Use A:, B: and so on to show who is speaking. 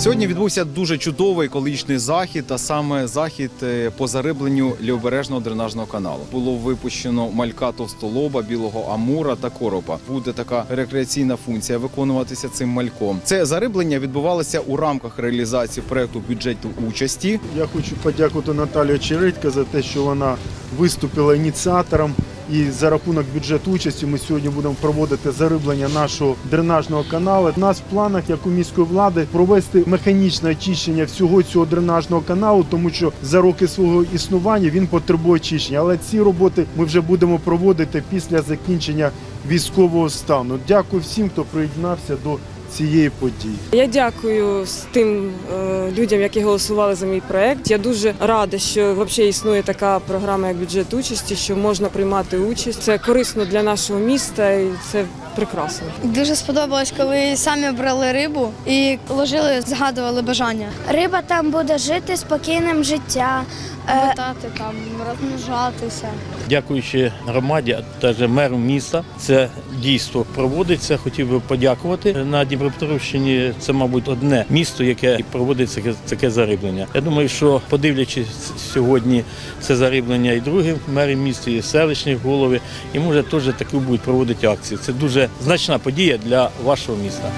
A: Сьогодні відбувся дуже чудовий екологічний захід, а саме захід е, по зарибленню лівобережного дренажного каналу. Було випущено малька товстолоба, білого амура та коропа. Буде така рекреаційна функція виконуватися цим мальком. Це зариблення відбувалося у рамках реалізації проекту бюджету участі.
B: Я хочу подякувати Наталії Очередько за те, що вона виступила ініціатором. І за рахунок бюджету участі ми сьогодні будемо проводити зариблення нашого дренажного каналу. У нас в планах, як у міської влади, провести механічне очищення всього цього дренажного каналу, тому що за роки свого існування він потребує очищення. Але ці роботи ми вже будемо проводити після закінчення військового стану. Дякую всім, хто приєднався до цієї події.
C: Я дякую з тим е, людям, які голосували за мій проект. Я дуже рада, що взагалі існує така програма, як бюджет участі, що можна приймати участь. Це корисно для нашого міста і це прекрасно.
D: Дуже сподобалось, коли самі брали рибу і ложили, згадували бажання.
E: Риба там буде жити спокійним життя. Е,
D: Летати там, розмножатися.
F: Дякуючи громаді, а також меру міста, це дійство проводиться. Хотів би подякувати на Дніпропетровщині. Це, мабуть, одне місто, яке проводить таке, таке зариблення. Я думаю, що подивлячись сьогодні це зариблення і другі мери міста, і селищні голови, і може теж таку будуть проводити акції. Це дуже значна подія для вашого міста.